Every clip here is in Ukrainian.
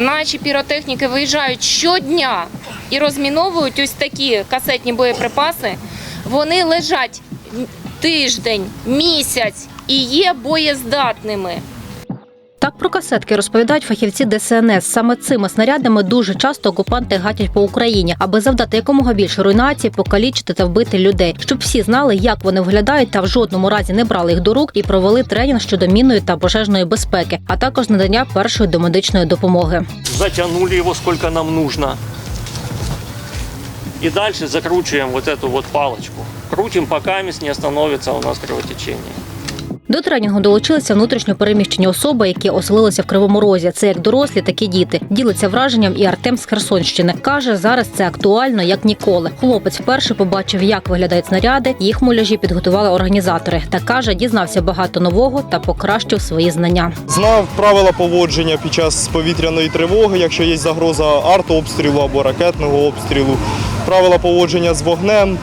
Наші піротехніки виїжджають щодня і розміновують ось такі касетні боєприпаси. Вони лежать тиждень, місяць і є боєздатними. Так про касетки розповідають фахівці ДСНС. Саме цими снарядами дуже часто окупанти гатять по Україні, аби завдати якомога більше руйнації, покалічити та вбити людей, щоб всі знали, як вони виглядають, та в жодному разі не брали їх до рук і провели тренінг щодо мінної та пожежної безпеки, а також надання першої домедичної допомоги. затянули его сколько нам нужно. И дальше закручиваем вот эту вот палочку. Крутим, пока не остановится у нас кровотечение. До тренінгу долучилися внутрішньо переміщені особи, які оселилися в Кривому Розі. Це як дорослі, так і діти. Ділиться враженням і Артем з Херсонщини. Каже, зараз це актуально як ніколи. Хлопець вперше побачив, як виглядають снаряди. Їх муляжі підготували організатори. Та каже, дізнався багато нового та покращив свої знання. Знав правила поводження під час повітряної тривоги, якщо є загроза артобстрілу або ракетного обстрілу, правила поводження з вогнем.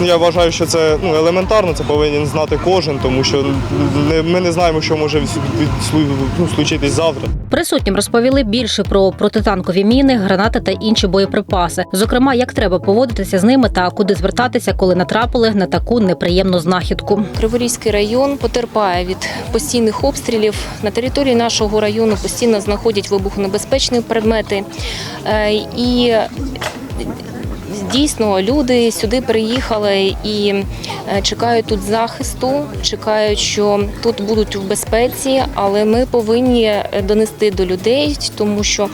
Ну, Я вважаю, що це ну, елементарно, це повинен знати кожен, тому що не- ми не знаємо, що може ну, случитись завтра. Присутнім розповіли більше про протитанкові міни, гранати та інші боєприпаси. Зокрема, як треба поводитися з ними та куди звертатися, коли натрапили на таку неприємну знахідку. Криворізький район потерпає від постійних обстрілів. На території нашого району постійно знаходять вибухонебезпечні предмети. Е, І дійсно люди сюди приїхали і е, чекають тут захисту, чекають, що тут будуть в безпеці, але ми повинні е, донести до людей, тому що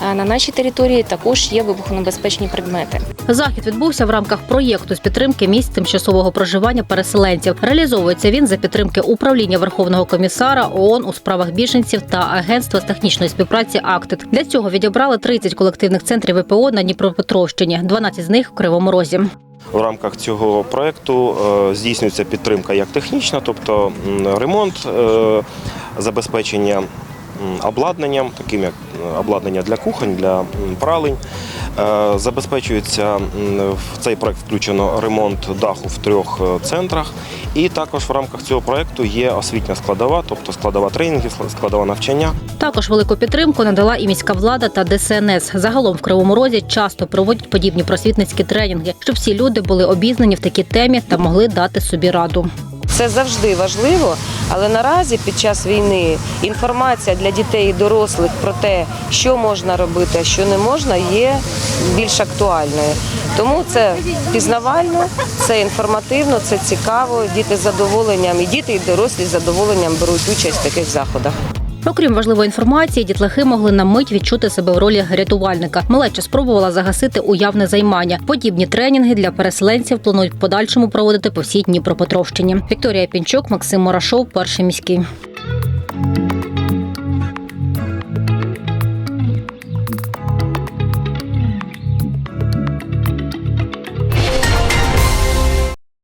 на нашій території також є вибухонебезпечні предмети. Захід відбувся в рамках проєкту з підтримки місць тимчасового проживання переселенців. Реалізовується він за підтримки управління Верховного комісара ООН у справах біженців та Агентства з технічної співпраці АКТИТ. Для цього відібрали 30 колективних центрів ВПО на Дніпропетровщині, 12 з них в Кривому Розі. В рамках цього проекту е, здійснюється підтримка як технічна, тобто ремонт, е, забезпечення обладнанням, таким як обладнання для кухонь, для пралень. Е, Забезпечується в цей проект включено ремонт даху в трьох е, центрах. І також в рамках цього проекту є освітня складова, тобто складова тренінгів, складова навчання. Також велику підтримку надала і міська влада та ДСНС. Загалом в Кривому Розі часто проводять подібні просвітницькі тренінги, щоб всі люди були обізнані в такій темі та могли дати собі раду. Це завжди важливо, але наразі під час війни інформація для дітей і дорослих про те, що можна робити, а що не можна, є більш актуальною. Тому це пізнавально, це інформативно, це цікаво. Діти з задоволенням і діти, і дорослі з задоволенням беруть участь в таких заходах. Окрім важливої інформації, дітлахи могли на мить відчути себе в ролі рятувальника. Малеча спробувала загасити уявне займання. Подібні тренінги для переселенців планують в подальшому проводити по всій Дніпропетровщині. Вікторія Пінчук, Максим Мурашов, перший міський.